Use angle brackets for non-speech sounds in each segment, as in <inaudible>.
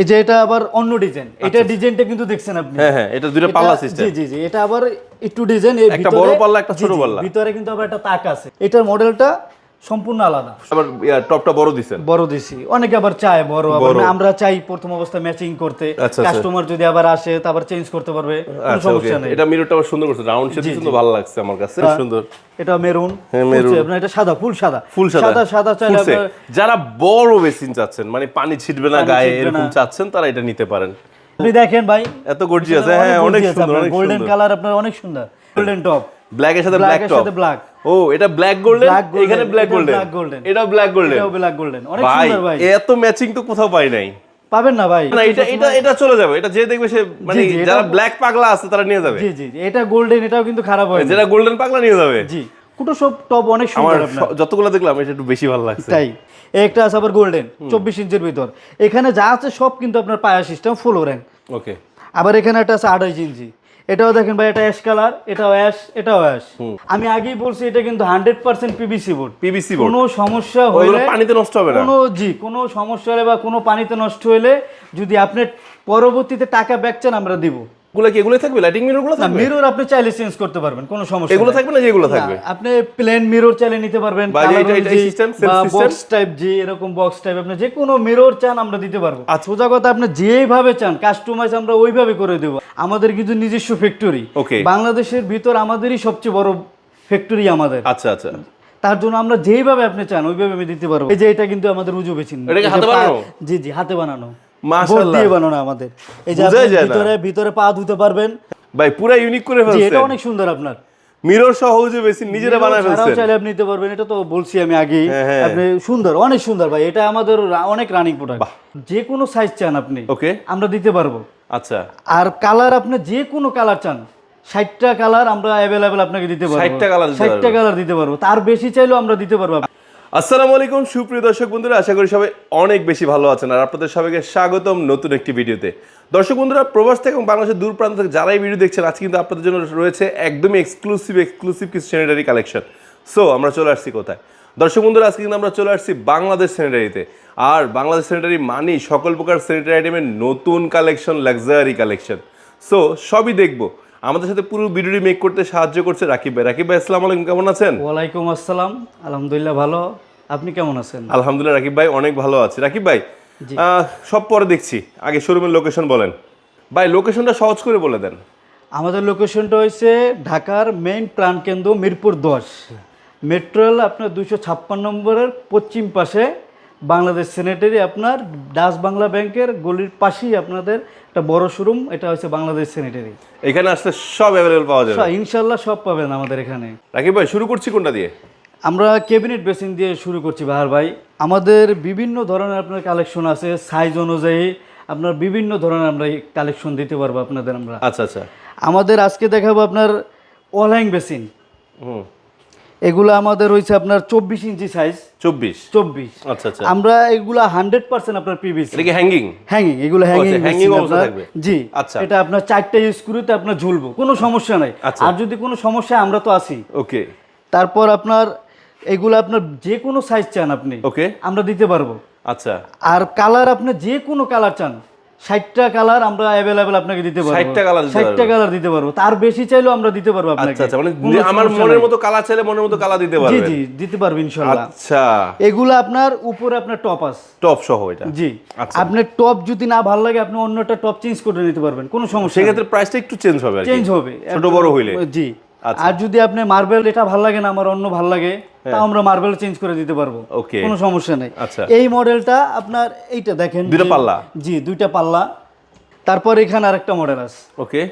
এই যে এটা আবার অন্য ডিজাইন। এটা ডিজাইনটা কিন্তু দেখছেন আপনি। হ্যাঁ হ্যাঁ এটা দুটো পাল্লা সিস্টেম জি জি জি এটা আবার একটু ডিজাইন একটা বড় পাল্লা, একটা ছোট পাল্লা। ভিতরে কিন্তু আবার একটা তাক আছে। এটার মডেলটা সম্পূর্ণ আলাদা। আবার টপটা বড় দিছেন। বড় দিছি। অনেকে আবার চায় বড় আবার আমরা চাই প্রথম অবস্থায় ম্যাচিং করতে। আচ্ছা, আচ্ছা। কাস্টমার যদি আবার আসে তারপর চেঞ্জ করতে পারবে। কোনো আচ্ছা সমস্যা নেই। এটা মিররটা আবার সুন্দর করছে। রাউন্ড শেপ কিন্তু ভালো লাগছে আমার কাছে। সুন্দর। এটা মেরুন হ্যাঁ, মেরুন। আপনার এটা সাদা ফুল সাদা। ফুল সাদা। সাদা চাইলে। যারা বড় বেসিন চাচ্ছেন মানে পানি ছিটবে না গায়ে এরকম চাচ্ছেন তারা এটা নিতে পারেন। আপনি দেখেন ভাই। এত গর্জিয়াস হ্যাঁ অনেক সুন্দর গোল্ডেন কালার আপনার অনেক সুন্দর। গোল্ডেন টপ ব্ল্যাক এর সাথে ব্ল্যাক টপ সাথে black। ও এটা ব্ল্যাক গোল্ডেন এখানে ব্ল্যাক গোল্ডেন। এটা ব্ল্যাক গোল্ডেন এটাও ব্ল্যাক গোল্ডেন অনেক সুন্দর ভাই। এত ম্যাচিং তো কোথাও পাই নাই। পাবেন না ভাই। না এটা এটা এটা চলে যাবে। এটা যে দেখবে সে মানে যারা ব্ল্যাক পাগলা আছে তারা নিয়ে যাবে। জি জি এটা গোল্ডেন এটাও কিন্তু খারাপ হয়। যেটা গোল্ডেন পাগলা নিয়ে যাবে। জি কুটো সব টপ অনেক সুন্দর আপনার। যতগুলো দেখলাম এটা একটু বেশি ভালো লাগছে। তাই। একটা আছে আবার গোল্ডেন চব্বিশ ইঞ্চের ভিতর। এখানে যা আছে সব কিন্তু আপনার পায়া সিস্টেম ফুল র্যাঙ্ক ওকে আবার এখানে একটা আছে আড়াইশ ইঞ্চি। এটাও দেখেন ভাই এটা অ্যাশ কালার এটাও অ্যাশ এটাও অ্যাশ আমি আগেই বলছি এটা কিন্তু hundred percent PVC board PVC board কোনো সমস্যা হলে পানিতে নষ্ট হবে না। কোনো জি কোনো সমস্যা হলে বা কোনো পানিতে নষ্ট হলে যদি আপনি পরবর্তীতে টাকা ব্যাক চান আমরা দিব। এগুলো কি এগুলোই থাকবে? লাইটিং মিররগুলো থাকবে? মিরর আপনি চাইলে চেঞ্জ করতে পারবেন কোনো সমস্যা এগুলো থাকবে না যেগুলো থাকবে? আপনি প্লেন মিরর চাইলে নিতে পারবেন বা এটা- এটা অনুযায়ী system, self বক্স টাইপ জি এরকম বক্স টাইপ আপনি যে কোনো মিরর চান আমরা দিতে পারব। আচ্ছা। সোজা কথা আপনি যেভাবে চান কাস্টমাইজ আমরা ওইভাবে করে দেবো। আমাদের কিন্তু নিজস্ব ফ্যাক্টরি. বাংলাদেশের ভিতর আমাদেরই সবচেয়ে বড় ফ্যাক্টরি আমাদের। আচ্ছা আচ্ছা। তার জন্য আমরা যেইভাবে আপনি চান ওইভাবে আমি দিতে পারব। এই যে এটা কিন্তু আমাদের উজু বেচিন বানানো? জি জি হাতে বানানো। বোর্ড দিয়ে বানানো আমাদের। এই যে বোঝাই আপনি যায় না। ভিতরে ভিতরে পা ধুতে পারবেন। ভাই পুরা ইউনিক করে ফেলছে এটা অনেক সুন্দর আপনার। মিরর সহ বেশি নিজেরা বানায় ফেলছেন। চাইলে আপনি নিতে পারবেন এটা তো বলছি আমি আগেই। আপনি সুন্দর অনেক সুন্দর ভাই। এটা আমাদের অনেক রানিং প্রোডাক্ট যে কোনো সাইজ চান আপনি ওকে আমরা দিতে পারব। আচ্ছা। আর কালার আপনি যে কোনো কালার চান ষাটটা কালার আমরা অ্যাভেলেবেল আপনাকে দিতে পারব। 60টা colour ষাটটা কালার দিতে পারব। তার বেশি চাইলেও আমরা দিতে পারব। আসসালামু আলাইকুম, সুপ্রিয় দর্শক বন্ধুরা, আশা করি সবাই অনেক বেশি ভালো আছেন আর আপনাদের সবাইকে স্বাগতম নতুন একটি ভিডিওতে। দর্শক বন্ধুরা, প্রবাস থেকে এবং বাংলাদেশের দূর প্রান্ত থেকে যারাই ভিডিও দেখছেন, আজকে কিন্তু আপনাদের জন্য রয়েছে একদমই এক্সক্লুসিভ এক্সক্লুসিভ কিছু স্যানিটারি কালেকশন সো আমরা চলে আসছি কোথায়? দর্শক বন্ধুরা, আজকে কিন্তু আমরা চলে আসছি বাংলাদেশ স্যানিটারিতে আর বাংলাদেশ স্যানিটারি মানি সকল প্রকার স্যানিটারি আইটেমের নতুন কালেকশন লাক্সারি কালেকশন সো সবই দেখব। আমাদের সাথে পুরো ভিডিওটি মেক করতে সাহায্য করছে রাকিব ভাই। রাকিব ভাই আসসালামু আলাইকুম কেমন আছেন? ওয়ালাইকুম আসসালাম আলহামদুলিল্লাহ ভালো। আপনি কেমন আছেন? আলহামদুলিল্লাহ রাকিব ভাই অনেক ভালো আছে। রাকিব ভাই সব পরে দেখছি। আগে শোরুমের লোকেশন বলেন। ভাই লোকেশনটা সহজ করে বলে দেন। আমাদের লোকেশনটা হয়েছে ঢাকার মেইন প্রাণকেন্দ্র মিরপুর দশ। মেট্রোল আপনার দুশো ছাপ্পান্ন নম্বরের পশ্চিম পাশে বাংলাদেশ সেনেটারি আপনার ডাচ বাংলা ব্যাংকের গলির পাশেই আপনাদের একটা বড় শোরুম এটা হচ্ছে বাংলাদেশ সেনেটারি এখানে আসলে সব অ্যাভেলেবল পাওয়া যাবে। ইনশাল্লাহ সব পাবেন আমাদের এখানে। রাকিব ভাই শুরু করছি কোনটা দিয়ে? আমরা ক্যাবিনেট বেসিন দিয়ে শুরু করছি বাহার ভাই আমাদের বিভিন্ন ধরনের আপনার কালেকশন আছে সাইজ অনুযায়ী আপনার বিভিন্ন ধরনের আমরা কালেকশন দিতে পারব আপনাদের আমরা। আচ্ছা আচ্ছা। আমাদের আজকে দেখাবো আপনার অলহ্যাং বেসিন হুম। এগুলো আমাদের হয়েছে আপনার চব্বিশ ইঞ্চি সাইজ চব্বিশ? চব্বিশ। আচ্ছা আচ্ছা। আমরা এগুলা হান্ড্রেড পার্সেন্ট আপনার পিভিসি এটা কি হ্যাঙ্গিং হ্যাঙ্গিং এগুলো হ্যাঙ্গিং hanging অবস্থা থাকবে। জি আচ্ছা। এটা আপনার চারটা স্ক্রুতে আপনার ঝুলবো কোনো সমস্যা নাই। আচ্ছা। আর যদি কোনো সমস্যা আমরা তো আছি। ওকে। তারপর আপনার এগুলো আপনার যে কোনো সাইজ চান আপনি ওকে। আমরা দিতে পারব। আচ্ছা। আর কালার আপনি যে কোনো কালার চান ষাটটা কালার আমরা অ্যাভেলেবেল আপনাকে দিতে পারব। 60টা colour দিতে ষাটটা কালার দিতে পারব। তার বেশি চাইলেও আমরা দিতে পারব আপনাকে। আচ্ছা আচ্ছা মানে আমার মনের মতো কালার চাইলে মনের মতো কালার দিতে জি জি দিতে পারব ইনশাল্লাহ। আচ্ছা। এগুলো আপনার উপরে আপনার টপ আছে। টপ সহ এটা। জি। আচ্ছা। আপনার টপ যদি না ভালো লাগে আপনি অন্যটা টপ চেঞ্জ করে নিতে পারবেন। কোনো সমস্যা সেক্ষেত্রে প্রাইসটা একটু চেঞ্জ হবে চেঞ্জ হবে। ছোট বড় হইলে। জি। আচ্ছা। আর যদি আপনি মার্বেল এটা ভালো লাগে না আমার অন্য ভালো লাগে তাও আমরা মার্বেল চেঞ্জ করে দিতে পারব। ওকে কোনো সমস্যা নেই। আচ্ছা। এই মডেলটা আপনার এইটা দেখেন। দুইটা পাল্লা? জি দুইটা পাল্লা। তারপর এখানে আরেকটা মডেল আছে। ওকে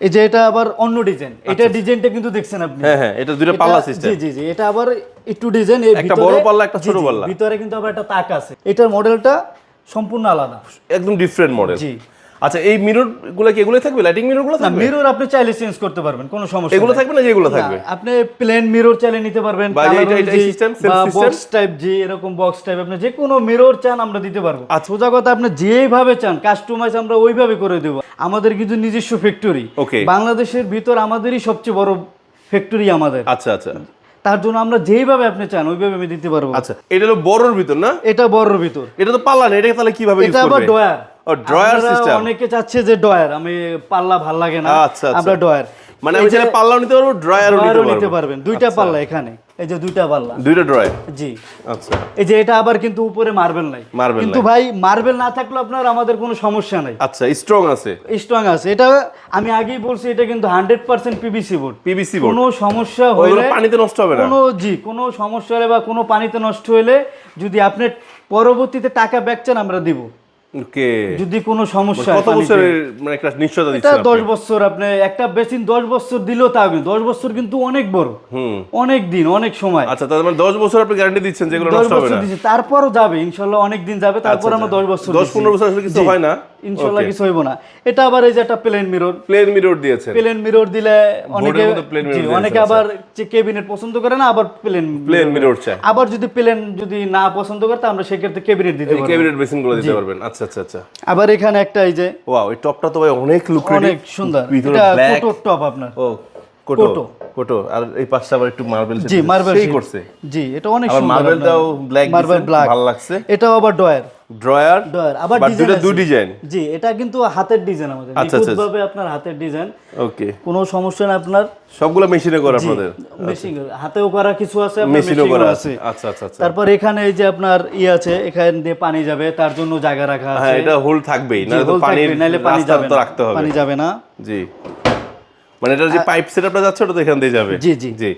এই যে এটা আবার অন্য ডিজাইন এটা ডিজাইনটা কিন্তু দেখছেন আপনি। আচ্ছা। হ্যাঁ হ্যাঁ এটা দুটো পাল্লা সিস্টেম জি জি জি এটা আবার একটু ডিজাইন একটা বড় পাল্লা, একটা ছোট পাল্লা। ভিতরে কিন্তু আবার একটা তাক আছে। এটার মডেলটা সম্পূর্ণ আলাদা। একদম ডিফারেন্ট মডেল জি। আচ্ছা এই মিররগুলো কি এগুলোই থাকবে? লাইটিং মিররগুলো থাকবে? মিরর আপনি চাইলে চেঞ্জ করতে পারবেন কোনো সমস্যা এগুলো থাকবে না যেগুলো থাকবে? আপনি প্লেন মিরর চাইলে নিতে পারবেন বা এটা- এটা- এই self system? বক্স টাইপ জি এরকম বক্স টাইপ আপনি যে কোনো মিরর চান আমরা দিতে পারব। আচ্ছা। সোজা কথা আপনি যেভাবে চান কাস্টমাইজ আমরা ওইভাবে করে দেবো। আমাদের কিন্তু নিজস্ব ফ্যাক্টরি Okay. বাংলাদেশের ভিতর আমাদেরই সবচেয়ে বড় ফ্যাক্টরি আমাদের। আচ্ছা আচ্ছা। তার জন্য আমরা যেইভাবে আপনি চান ওইভাবে আমি দিতে পারব। আচ্ছা এটা হলো বড়র ভিতর না? এটা বড়র ভিতর। এটা তো পাল্লা না এটা তাহলে কীভাবে ইউজ এটা আবার ডয়ার ও ড্রয়ার সিস্টেম অনেকে চাচ্ছে যে ডয়ার আমি পাল্লা ভালো লাগে না আচ্ছা, আচ্ছা। আমরা ডয়ার মানে আমি চাইলে পাল্লাও নিতে পারব ড্রয়ারও নিতে পারবেন দুইটা পাল্লা এখানে এই যে দুইটা পাল্লা। দুইটা ড্রয়ার? জি। আচ্ছা। এই যে এটা আবার কিন্তু উপরে মার্বেল নাই। Marble কিন্তু ভাই মার্বেল না থাকলে আপনার আমাদের কোনো সমস্যা নাই। আচ্ছা স্ট্রং আছে। স্ট্রং আছে। এটা আমি আগেই বলছি এটা কিন্তু hundred percent PVC board PVC board কোনো সমস্যা হলে পানিতে নষ্ট হবে না। কোনো জি কোনো সমস্যা হলে বা কোনো পানিতে নষ্ট হলে যদি আপনি পরবর্তীতে টাকা ব্যাক চান আমরা দিব। যদি কোনো সমস্যা কত বছরের মানে একটা নিশ্চয়তা এটা দিচ্ছেন দশ আপনি? বছর আপনি একটা বেসিন দশ বছর দিলেও তা হবে দশ বছর কিন্তু অনেক বড়। হুম। অনেক দিন অনেক সময়। আচ্ছা তার মানে দশ বছর আপনি গ্যারান্টি দিচ্ছেন যেগুলো নষ্ট হবে বছর না? দিচ্ছে তারপরও যাবে ইনশাল্লাহ অনেক দিন যাবে তারপর আচ্ছা, আমরা আচ্ছা। দশ বছর দশ দিচ্ছি। পনেরো বছর আসলে কিছু হয় না? ইনশাল্লাহ কিছু হইব না। এটা আবার এই যে একটা প্লেন মিরর প্লেন মিরর দিয়েছেন। প্লেন মিরর দিলে অনেকে অনেকে আচ্ছা। আবার যে কেবিনেট পছন্দ করে না আবার প্লেন প্লেন মিরর চাই আবার যদি প্লেন যদি না পছন্দ করে আমরা সেক্ষেত্রে কেবিনেট দিতে পারব। ক্যাবিনেট বেসিনগুলো দিতে পারবেন আচ্ছা। আচ্ছা আচ্ছা। আবার এখানে একটা এই যে ওয়াও এই টপটা তো ভাই অনেক লুক অনেক সুন্দর। এটা টপ আপনার। ও কোটো। কোটো। আর এই পাশটা আবার একটু মার্বেল জি মার্বেল সেই করছে। জি এটা অনেক সুন্দর মার্বেলটাও ব্ল্যাক মার্বেল ব্ল্যাক ভালো লাগছে। এটাও আবার ডয়ার ড্রয়ার ডয়ার আবার ডিজাইন দুই ডিজাইন জি এটা কিন্তু হাতের ডিজাইন আমাদের। আচ্ছা, আচ্ছা। নিখুঁতভাবে আপনার হাতের ডিজাইন ওকে কোনো সমস্যা না আপনার। সবগুলো মেশিনে করে আপনাদের? মেশিন হাতেও করা কিছু আছে মেশিনও করা আছে। আচ্ছা আচ্ছা আচ্ছা। তারপর এখানে এই যে আপনার ই আছে এখান দিয়ে পানি যাবে তার জন্য জায়গা রাখা আছে। হ্যাঁ এটা হোল থাকবেই না তো নাহলে পানি যাবে তো। রাখতে হবে। পানি যাবে না। জি। মানে এটা যে পাইপ সেটআপটা যাচ্ছে ওটা তো এখান দিয়ে যাবে। জি, জি। জি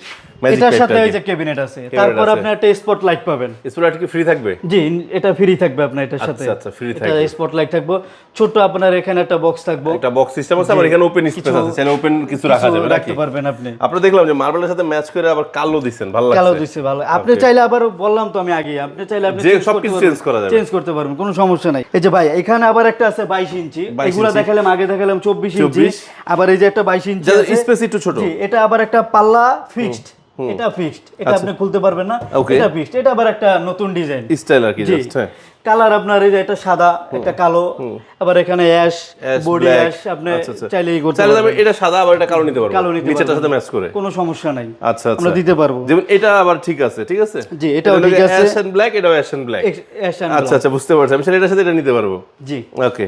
এটার সাথে এই যে ক্যাবিনেট আছে। তারপর আপনি একটা স্পট লাইট পাবেন। স্প্রাইট কি ফ্রি থাকবে? জি এটা ফ্রি থাকবে আপনার এটার সাথে। আচ্ছা, আচ্ছা, এটা থাকবে। স্পট লাইট থাকবে। ছোট আপনার এখানে একটা বক্স থাকবে। একটা বক্স সিস্টেম আছে আবার এখানে ওপেন স্পেস আছে সেখানে ওপেন কিছু রাখা যাবে রাখতে পারবেন আপনি। আপনারা দেখলাম যে মার্বেলের সাথে ম্যাচ করে আবার কালো দিচ্ছেন ভালো কালো লাগছে দিচ্ছে ভালো আপনি চাইলে আবার বললাম তো আমি আগে আপনি চাইলে আপনি যে সব কিছু change করা যাবে। চেঞ্জ করতে পারবেন কোনো সমস্যা নাই। এই যে ভাই এখানে আবার একটা আছে বাইশ ইঞ্চি। 22 এগুলো। দেখালাম আগে দেখালাম চব্বিশ ইঞ্চি। আবার এই যে একটা বাইশ ইঞ্চি। যাদের আছে। স্পেস একটু ছোট। জি এটা আবার একটা পাল্লা ফিক্সড এটা ফিক্সড এটা আপনি খুলতে পারবেন না। আচ্ছা। এটা ফিক্সড এটা আবার একটা নতুন ডিজাইন স্টাইল আর কি জাস্ট হ্যাঁ। কালার আপনার এই যে একটা সাদা কালো। আবার এখানে অ্যাশ বডি অ্যাশ আপনি আচ্ছা, আচ্ছা। চাইলে ই করতে চাইলে এটা সাদা আবার এটা কালো নিতে পারব। কালো নিতে সাথে ম্যাচ করে। কোনো সমস্যা নাই। আচ্ছা আচ্ছা। আমরা দিতে পারব। যেমন এটা আবার ঠিক আছে ঠিক আছে? জি, এটাও ঠিক আছে। অ্যাশ এন্ড ব্ল্যাক এটাও ash and black ash and আচ্ছা আচ্ছা বুঝতে পারছি। আমি সেটা এটার সাথে এটা নিতে পারব। জি। ওকে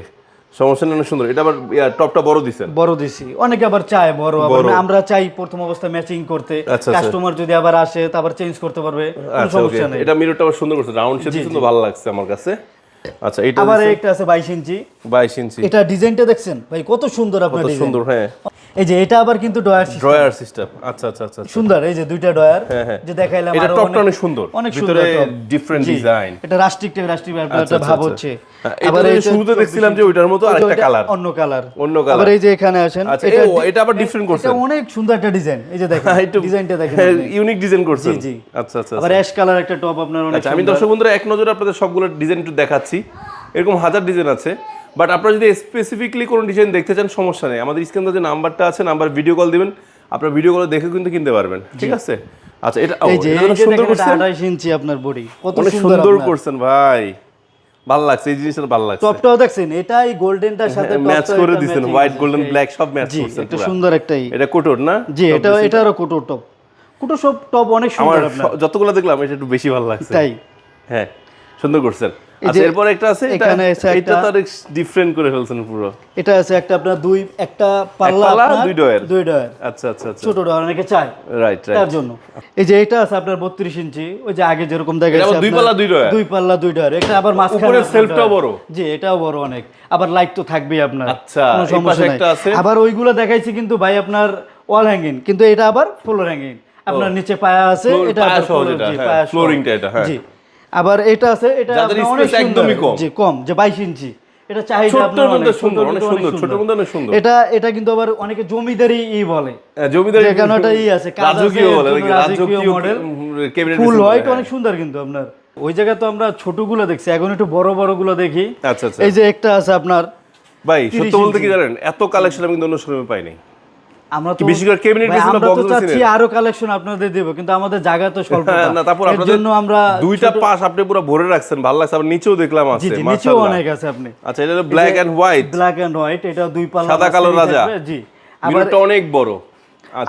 সমস্যা অনেক সুন্দর। এটা আবার টপটা বড় দিছেন। বড় দিছি। অনেকে আবার চায় বড় আবার আমরা চাই প্রথম অবস্থা ম্যাচিং করতে। আচ্ছা, আচ্ছা। কাস্টমার যদি আবার আসে তারপর চেঞ্জ করতে পারবে। কোনো আচ্ছা সমস্যা নেই। এটা মিররটা আবার সুন্দর করছে। রাউন্ড শেপ সুন্দর ভালো লাগছে আমার কাছে। আচ্ছা এটা আবার একটা আছে বাইশ ইঞ্চি। 22 ইঞ্চি। এটা ডিজাইনটা দেখছেন? ভাই কত সুন্দর আপনার কত সুন্দর হ্যাঁ। এই যে এটা আবার কিন্তু ডয়ার ড্রয়ার সিস্টেম আচ্ছা আচ্ছা আচ্ছা আচ্ছা। সুন্দর এই যে দুইটা ডয়ার হ্যাঁ, হ্যাঁ। যে দেখাইলাম এটা আরও টপটা অনেক সুন্দর। অনেক সুন্দর ডিফারেন্ট ডিজাইন এটা রাষ্ট্রিক রাষ্ট্রিক ব্যাপার আচ্ছা, একটা আচ্ছা, ভাব। হচ্ছে। হ্যাঁ, এই শুরুতে দেখছিলাম যে ওইটার মতো আরেকটা কালার অন্য কালার অন্য colour। আবার এই যে এখানে আসেন এটা এটা আবার different করছেন। এটা অনেক সুন্দর একটা ডিজাইন এই যে দেখেন ডিজাইনটা দেখেন ইউনিক ডিজাইন করছেন। জি, জি। আচ্ছা আচ্ছা আবার অ্যাশ কালার একটা টপ আপনার অনেক আচ্ছা আমি। দর্শক বন্ধুরা এক নজরে আপনাদের সবগুলো ডিজাইন একটু দেখাচ্ছি। এরকম হাজার ডিজাইন আছে। বাট আপনারা যদি স্পেসিফিকলি কোনো ডিজাইন দেখতে চান সমস্যা নেই। আমাদের স্ক্রিনে যে নাম্বারটা আছে নাম্বার ভিডিও কল দিবেন। আপনার ভিডিও কল দেখে কিন্তু কিনতে পারবেন। ঠিক আছে? আচ্ছা এটা এই যে এটা সুন্দর করছেন? 28 ইঞ্চি আপনার বডি কত সুন্দর করছেন ভাই। ভালো লাগছে এই জিনিসটা ভালো লাগছে। টপটাও দেখছেন এটা এই গোল্ডেনটার সাথে ম্যাচ করে এটা দিয়েছেন হোয়াইট গোল্ডেন ব্ল্যাক সব ম্যাচ করছেন একটা পুরা। সুন্দর একটাই। এটা কোটোর না? জি এটা এটারও কুটো টপ কুটো সব টপ অনেক সুন্দর আপনার। যতগুলো দেখলাম এটা একটু বেশি ভালো লাগছে। তাই হ্যাঁ সুন্দর করছেন। আচ্ছা এরপর একটা আছে এখানে আছে এটা তো ডিফারেন্ট করে ফেলছেন পুরো। এটা আছে একটা আপনার দুই একটা পাল্লা দুই ডয়ার। দুই ডয়ার। আচ্ছা আচ্ছা আচ্ছা। ছোট ডয়ার অনেকে চায়। রাইট রাইট তার জন্য। এই যে এটা আছে আপনার 32 ইঞ্চি ওই যে আগে যেরকম দেখা আবার দুই পাল্লা, দুই ডয়ার? দুই পাল্লা দুই ডয়ার। এটা আবার মাঝখানে সেলফটাও বড়? জি এটাও বড় অনেক। আবার লাইট তো থাকবেই আপনার। আচ্ছা, কোনো সমস্যা নাই। একটা আছে। আবার ওইগুলো দেখাইছি কিন্তু ভাই আপনার ওয়াল হ্যাঙ্গিং কিন্তু এটা আবার ফ্লোর হ্যাঙ্গিং আপনার নিচে পায়া আছে এটা জি, হ্যাঁ, এটা, হ্যাঁ। জি। আবার এটা আছে এটা যাদের অনেক সুন্দর। একদমই কম। জি কম যে 22 ইঞ্চি। এটা চাহিদা আপনার অনেক সুন্দর, অনেক সুন্দর, ছোট্টর মধ্যে অনেক সুন্দর। এটা এটা কিন্তু আবার অনেকে জমিদারি ই বলে। হ্যাঁ, জমিদার কেন একটা ই আছে, রাজকীয় বলে রাজকীয় model। ক্যাবিনেট ফুল হয়। এটা অনেক সুন্দর কিন্তু আপনার। ওই জায়গায় তো আমরা ছোটগুলো দেখছি এখন একটু বড় বড়গুলো দেখি। আচ্ছা আচ্ছা। এই যে একটা আছে আপনার ভাই 30 সত্য বলতে কি জানেন? এত কালেকশন আমি কিন্তু অন্য শোরুমে পাইনি। আমরা তো বেশি করে ক্যাবিনেট আমরা তো চাচ্ছি আরও কালেকশন আপনাদের দেব কিন্তু আমাদের জায়গা তো স্বল্প হ্যাঁ, না তারপর আপনাদের জন্য আমরা দুইটা পাশ আপনি পুরো ভরে রাখছেন ভালো লাগছে আপনি নিচেও দেখলাম আছে জি নিচেও অনেক আছে আপনি। আচ্ছা এটা black and white black and white এটা দুই পাল্লা সাদা কালো রাজা। জি। আবার অনেক বড়।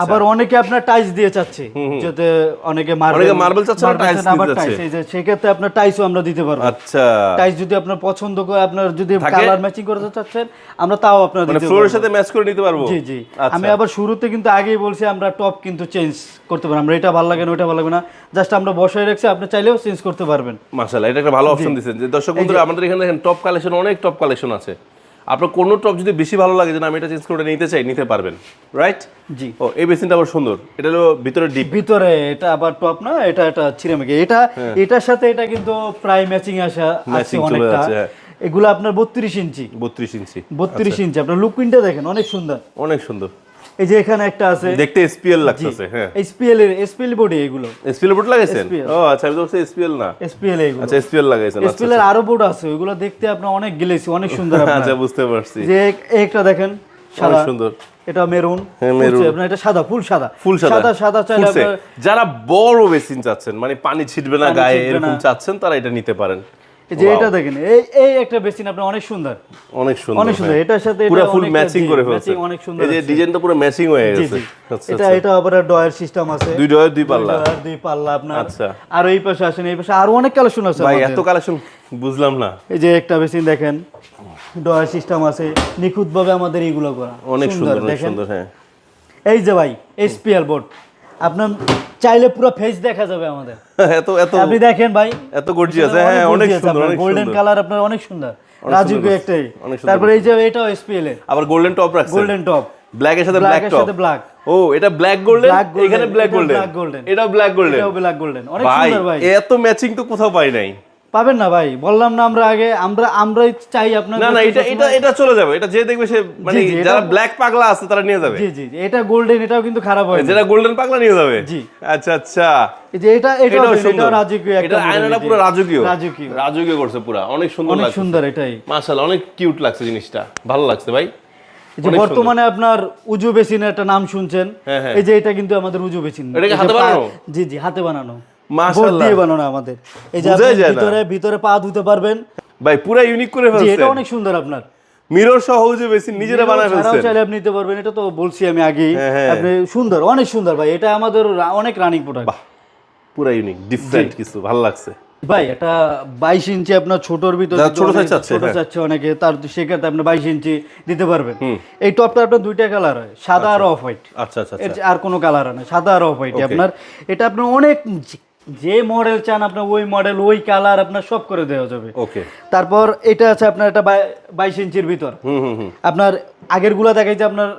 আবার অনেকে আপনার টাইস দিয়ে চাচ্ছে যাতে অনেকে মার্বেল marble চাচ্ছে না, tiles দিতে চাচ্ছে। এই যে সেক্ষেত্রে আপনার টাইসও আমরা দিতে পারব। আচ্ছা। টাইস যদি আপনার পছন্দ করে আপনার যদি কালার ম্যাচিং করতে চাচ্ছেন আমরা তাও আপনার মানে দিতে ফ্লোরের পারব। সাথে ম্যাচ করে নিতে পারব? জি জি। আচ্ছা। আমি আবার শুরুতে কিন্তু আগেই বলছি আমরা টপ কিন্তু চেঞ্জ করতে পারি আমরা এটা ভালো লাগে না ওটা ভালো লাগে না। জাস্ট আমরা বসায় রাখছি আপনি চাইলেও চেঞ্জ করতে পারবেন। মাশাআল্লাহ এটা একটা ভালো অপশন দিয়েছেন যে দর্শক বন্ধুরা আমাদের এখানে দেখেন টপ কালেকশন অনেক টপ কালেকশন আছে। আপনার কোনো টপ যদি বেশি ভালো লাগে যে না, আমি এটা চেঞ্জ করে নিতে চাই নিতে পারবেন রাইট জি। ও এই বেসিনটা আবার সুন্দর। এটা হলো ভিতরে ডিপ ভিতরে এটা আবার টপ না এটা এটা ছিঁড়েমেকে এটা এটার সাথে এটা কিন্তু প্রায় ম্যাচিং আসা আছে হ্যাঁ। অনেকটা। হ্যাঁ। এগুলো আপনার বত্রিশ ইঞ্চি। বত্রিশ ইঞ্চি বত্রিশ ইঞ্চি। আপনার লুকপিনটা দেখেন অনেক সুন্দর। অনেক সুন্দর। এই যে এখানে একটা আছে। দেখতে এসপিএল লাগতেছে হ্যাঁ। এসপিএল এর এসপিএল বডি এগুলো। এসপিএল বোর্ড লাগাইছেন? ও আচ্ছা আমি তো এসপিএল না। এসপিএল এগুলো। আচ্ছা এসপিএল লাগাইছেন আচ্ছা এসপিএল এর আরও বোর্ড আছে দেখতে আপনার অনেক গেলেছি অনেক সুন্দর আচ্ছা বুঝতে পারছি। যে একটা দেখেন সাদা। সুন্দর। এটা মেরুন। হ্যাঁ, মেরুন। এটা সাদা ফুল সাদা। ফুল সাদা। সাদা চাইলে। যারা বড় বেসিন চাচ্ছেন মানে পানি ছিটবে না গায়ে এরকম চাচ্ছেন তারা এটা নিতে পারেন। যে এটা দেখেন এই এই একটা বেসিন আপনার অনেক সুন্দর। অনেক সুন্দর অনেক সুন্দর। এটার সাথে পুরো ফুল ম্যাচিং করে ফেলছে। অনেক সুন্দর এই যে। ডিজাইনটা পুরো ম্যাচিং হয়ে গেছে। আচ্ছা এটা আচ্ছা। এটা আবার ডয়ার সিস্টেম আছে। দুই ডয়ের দুই পাল্লা। ডয়ার, দুই পাল্লা আপনার। আচ্ছা। আর এই পাশে আসেন এই পাশে আরও অনেক কালেকশন আছে ভাই এত কালেকশন বুঝলাম না। এই যে একটা বেসিন দেখেন ডয়ার সিস্টেম আছে নিখুঁত ভাবে আমাদের এইগুলো করা। অনেক সুন্দর অনেক সুন্দর হ্যাঁ। এই যে ভাই এসপিএল বোর্ড আপনার চাইলে পুরো ফেস দেখা যাবে আমাদের। <laughs> এত এত আপনি দেখেন ভাই এত গর্জিয়াস হ্যাঁ অনেক সুন্দর অনেক গোল্ডেন কালার আপনার অনেক সুন্দর। রাজুকে। একটাই। তারপর এই যে এটাও এসপিএল এর আবার গোল্ডেন টপ রাখছে গোল্ডেন টপ ব্ল্যাক এর সাথে ব্ল্যাক টপ সাথে ব্ল্যাক ও এটা ব্ল্যাক গোল্ডেন এখানে ব্ল্যাক গোল্ডেন এটা। ব্ল্যাক গোল্ডেন এটাও ব্ল্যাক গোল্ডেন অনেক সুন্দর ভাই। এত ম্যাচিং তো কোথাও পাই নাই। পাবেন না ভাই। বললাম না আমরা আগে আমরা আমরাই চাই আপনার না না এটা এটা এটা চলে যাবে। এটা যে দেখবে সে মানে এটা- যারা ব্ল্যাক পাগলা আছে তারা নিয়ে যাবে। জি জি এটা গোল্ডেন এটাও কিন্তু খারাপ হয়। যেটা গোল্ডেন পাগলা নিয়ে যাবে। জি। আচ্ছা আচ্ছা। এই যে এটা এটাও দেখেন, রাজকীয় একটা এটা আয়নাটা পুরো রাজকীয়। রাজকীয়। রাজকীয় করছে পুরো। অনেক সুন্দর লাগছে। অনেক সুন্দর এটাই। মাশাআল্লাহ অনেক কিউট লাগছে জিনিসটা। ভালো লাগছে ভাই। যে বর্তমানে আপনার উজু বেসিনের একটা নাম শুনছেন। হ্যাঁ, হ্যাঁ। এই যে এটা কিন্তু আমাদের উজু বেসিন। এটা হাতে বানানো? জি জি হাতে বানানো। মাশাআল্লাহ। দিয়ে বানানো আমাদের। এই যে। ভিতরে ভিতরে পা ধুতে পারবেন। ভাই পুরো ইউনিক করে জি ফেলছে এটা অনেক সুন্দর আপনার। মিরর সহ যে বেশি নিজেরা বানায় ছাড়াও ফেলছে চাইলে আপনি নিতে পারবেন এটা তো বলছি আমি আগেই। হ্যাঁ, হ্যাঁ। আপনি সুন্দর অনেক সুন্দর ভাই। এটা আমাদের অনেক রানিং প্রোডাক্ট পুরো ইউনিক ডিফারেন্ট কিছু ভালো লাগছে। ভাই এটা বাইশ ইঞ্চি আপনার ছোটর ভিতরে ছোট ছোট হ্যাঁ। চাচ্ছে অনেকে তার সেক্ষেত্রে আপনি বাইশ ইঞ্চি দিতে পারবেন। এই টপটা আপনার দুইটা কালার হয় সাদা আর অফ হোয়াইট আচ্ছা আচ্ছা আচ্ছা। আর কোনো কালার হয় না সাদা আর অফ হোয়াইট আপনার। এটা আপনার অনেক যে- মডেল চান আপনার ওই মডেল ওই কালার আপনার সব করে দেওয়া যাবে। ওকে তারপর এটা আছে আপনার একটা বাইশ ইঞ্চির ভিতর। আপনার আগেরগুলা দেখাই যে আপনার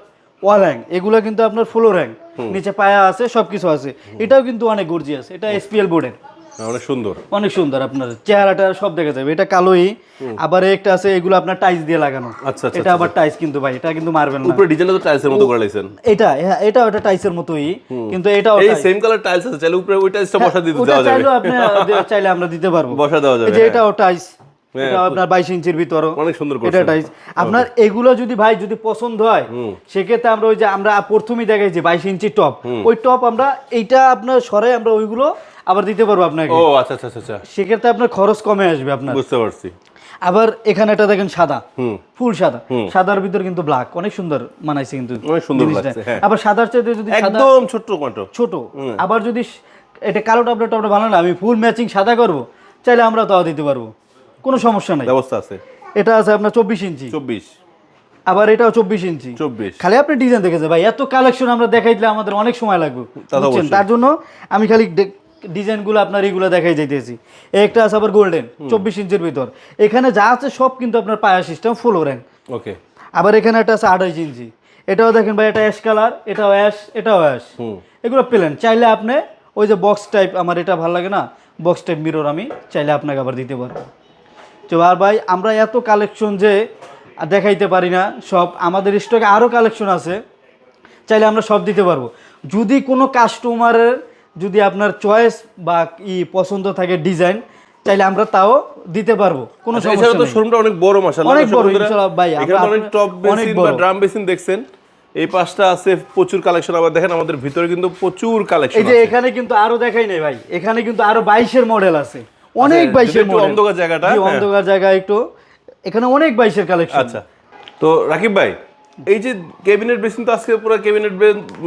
ওয়াল হ্যাং এগুলো কিন্তু আপনার ফ্লোর হ্যাং নিচে পায়া আছে সবকিছু আছে। এটাও কিন্তু অনেক গর্জিয়াস এটা এসপিএল বোর্ডের অনেক সুন্দর। অনেক সুন্দর আপনার চেহারাটা সব দেখা যাবে। এটা কালোই আবার একটা আছে এগুলো আপনার টাইস দিয়ে লাগানো। আচ্ছা, আচ্ছা, এটা আবার টাইস কিন্তু ভাই এটা কিন্তু মারবেন না। উপরে ডিজাইনটা তো টাইলসের মতো করে লাইছেন এটা হ্যাঁ এটা ওটা টাইসের মতোই কিন্তু এটাও এই সেম কালার টাইলস আছে চাইলে উপরে ওই টাইলসটা বসা দিতে দেওয়া যাবে। চাইলেও আপনি চাইলে আমরা দিতে পারব। বসা দেওয়া যাবে যে হ্যাঁ। এটাও টাইস হ্যাঁ, এটা আপনার বাইশ ইঞ্চির ভিতরও। অনেক সুন্দর। এটা টাইস আপনার এগুলো যদি ভাই যদি পছন্দ হয় সেক্ষেত্রে আমরা ওই যে আমরা প্রথমেই দেখাই যে বাইশ ইঞ্চি টপ ওই টপ আমরা এইটা আপনার সরাই আমরা ওইগুলো আবার দিতে পারব আপনাকে। ও আচ্ছা আচ্ছা আচ্ছা, আচ্ছা। সেক্ষেত্রে আপনার খরচ কমে আসবে আপনার। বুঝতে পারছি। আবার এখানে এটা দেখেন সাদা ফুল সাদা। সাদার ভিতর কিন্তু ব্ল্যাক অনেক সুন্দর মানাইছে কিন্তু অনেক সুন্দর লাগছে, হ্যাঁ। আবার সাদার চাইতে যদি একদম ছোট্ট কন্টো ছোট। আবার যদি এটা কালো টপটা টপটা বানালে আমি ফুল ম্যাচিং সাদা করব চাইলে আমরা তাও দিতে পারব। কোনো সমস্যা নাই। ব্যবস্থা আছে। এটা আছে আপনার চব্বিশ ইঞ্চি। চব্বিশ। আবার এটাও চব্বিশ ইঞ্চি। চব্বিশ। খালি আপনি ডিজাইন দেখেছে ভাই এত কালেকশন আমরা দেখাই দিলে আমাদের অনেক সময় লাগবে। তার জন্য আমি খালি ডিজাইনগুলো আপনার এইগুলো দেখাই যাইতেছি। এই একটা আছে আবার গোল্ডেন চব্বিশ ইঞ্চির ভিতর। এখানে যা আছে সব কিন্তু আপনার পায়া সিস্টেম ফুল র্যাঙ্ক ওকে আবার এখানে একটা আছে আঠাইশ ইঞ্চি। এটাও দেখেন ভাই এটা অ্যাশ কালার এটাও অ্যাশ এটাও অ্যাশ এগুলো প্লেন চাইলে আপনি ওই যে বক্স টাইপ আমার এটা ভালো লাগে না বক্স টাইপ মিরর আমি চাইলে আপনাকে আবার দিতে পারব। তো আর ভাই আমরা এত কালেকশন যে দেখাইতে পারি না সব আমাদের স্টকে আরও কালেকশন আছে চাইলে আমরা সব দিতে পারব। যদি কোনো কাস্টমারের যদি আপনার চয়েস বা ই পছন্দ থাকে ডিজাইন চাইলে আমরা তাও দিতে পারব। কোনো আচ্ছা, সমস্যা নেই। শোরুমটা অনেক বড় মাশাআল্লাহ। অনেক বড়, ইনশাআল্লাহ ভাই, আমরা অনেক টপ বেসিন বা ড্রাম বেসিন দেখছেন। এই পাশটা আছে প্রচুর কালেকশন আবার দেখেন আমাদের ভিতরে কিন্তু প্রচুর কালেকশন এই যে এখানে কিন্তু আরও দেখাই নাই ভাই। এখানে কিন্তু আরও বাইশের মডেল আছে। অনেক আচ্ছা, বাইশের যদি একটু মডেল অন্ধকার জায়গাটা, হ্যাঁ। অন্ধকার জায়গা একটু। এখানে অনেক বাইশের কালেকশন আচ্ছা তো রাকিব ভাই এই যে ক্যাবিনেট বেসিন তো আজকে পুরো ক্যাবিনেট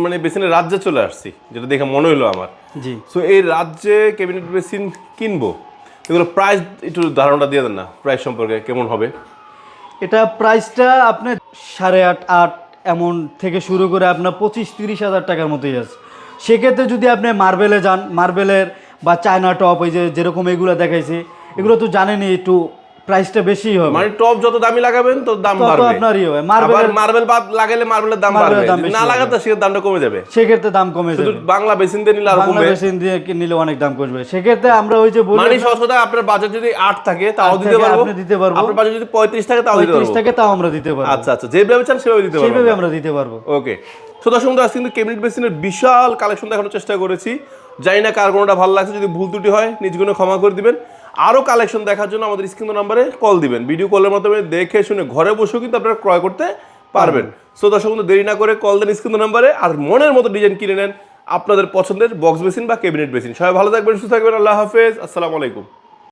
মানে বেসিনের রাজ্যে চলে আসছি যেটা দেখে মনে হলো আমার। জি। সো এই রাজ্যে ক্যাবিনেট বেসিন কিনবো? এগুলো প্রাইস একটু ধারণাটা দিয়ে দেন না প্রাইস সম্পর্কে কেমন হবে? এটা প্রাইসটা আপনার সাড়ে আট আট এমন থেকে শুরু করে আপনার পঁচিশ তিরিশ হাজার টাকার মতোই আছে। সেক্ষেত্রে যদি আপনি মার্বেলে যান মার্বেলের বা চায়না টপ ওই যে যেরকম এগুলো দেখাইছি এগুলো তো জানেনই একটু প্রাইসটা বেশি হবে। মানে টপ যত দামি লাগাবেন তো দাম বাড়বে। আপনারই হবে। আবার মার্বেলের- মার্বেল বাদ লাগালে মার্বেলের দাম বাড়বে। না লাগাতে সেক্ষেত্রে দামটা কমে যাবে। সেক্ষেত্রে দাম কমে যাবে। বাংলা বেসিন দিয়ে নিলে আরও বাংলা কমবে? মেশিন দিয়ে নিলে অনেক দাম কমবে সেক্ষেত্রে আমরা ওই যে বলি মানে সহজ আপনার বাজেট যদি আট থাকে তাও দিতে থাকে, পারব। আপনি দিতে পারব। আপনার বাজেট যদি পঁয়ত্রিশ থাকে তাও দিতে পারব। টাকা তাও আমরা দিতে পারব। আচ্ছা আচ্ছা যেভাবে চান সেভাবে দিতে পারব সেইভাবে আমরা। দিতে পারব। ওকে সো দর্শক বন্ধুরা, আজকে কিন্তু ক্যাবিনেট বেসিনের বিশাল কালেকশন দেখানোর চেষ্টা করেছি। জানি না কার কোনোটা ভালো লাগছে যদি ভুল ত্রুটি হয় নিজ গুণে ক্ষমা করে দিবেন। আরও কালেকশন দেখার জন্য আমাদের স্ক্রিন নাম্বারে কল দিবেন। ভিডিও কলের মাধ্যমে দেখে শুনে ঘরে বসেও কিন্তু আপনারা ক্রয় করতে পারবেন। সো দর্শক বন্ধু দেরি না করে কল দেন স্ক্রিন নাম্বারে আর মনের মতো ডিজাইন কিনে নেন আপনাদের পছন্দের বক্স বেসিন বা ক্যাবিনেট বেসিন সবাই ভালো থাকবেন সুস্থ থাকবেন আল্লাহ হাফেজ আসসালামু আলাইকুম।